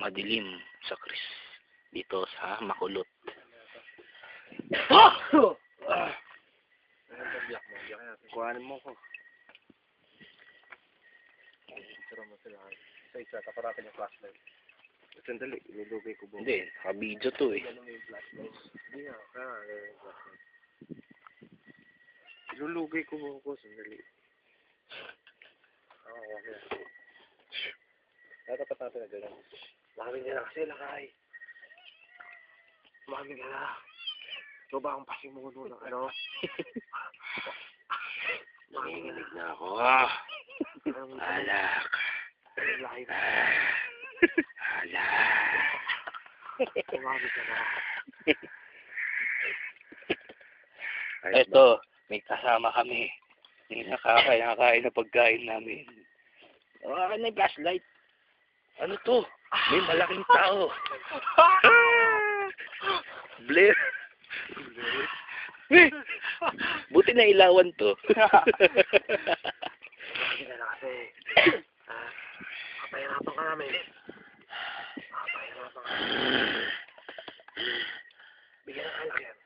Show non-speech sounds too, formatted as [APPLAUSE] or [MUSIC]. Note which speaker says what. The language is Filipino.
Speaker 1: madilim sa Chris dito sa Makulot.
Speaker 2: Kuhanin mo ko. Tira mo sila. Isa-isa, taparatin yung flashlight. Sandali, ilulugay ko buong.
Speaker 1: Hindi, naka-video to eh.
Speaker 2: Hindi nga, kaya ko buong ko, sandali. Oo, okay. Tatapat natin na ganun. Makaming ka na kasi, lakay. Makaming ka na. Ikaw ba ang pasimuno ng ano? [LAUGHS] Nanginginig
Speaker 3: na ako.
Speaker 2: Alak. lakay na?
Speaker 3: Ah,
Speaker 1: Alak.
Speaker 2: Kumamig ka na.
Speaker 1: Ito, may kasama kami. May nakakain na pagkain namin. Oh, ano yung flashlight? Ano to? May malaking tao. [LAUGHS] Blair. Buti na ilawan to. Hindi
Speaker 2: na kasi. Ah, Papahirapan ka namin. Papahirapan. Bigyan ng alak yan.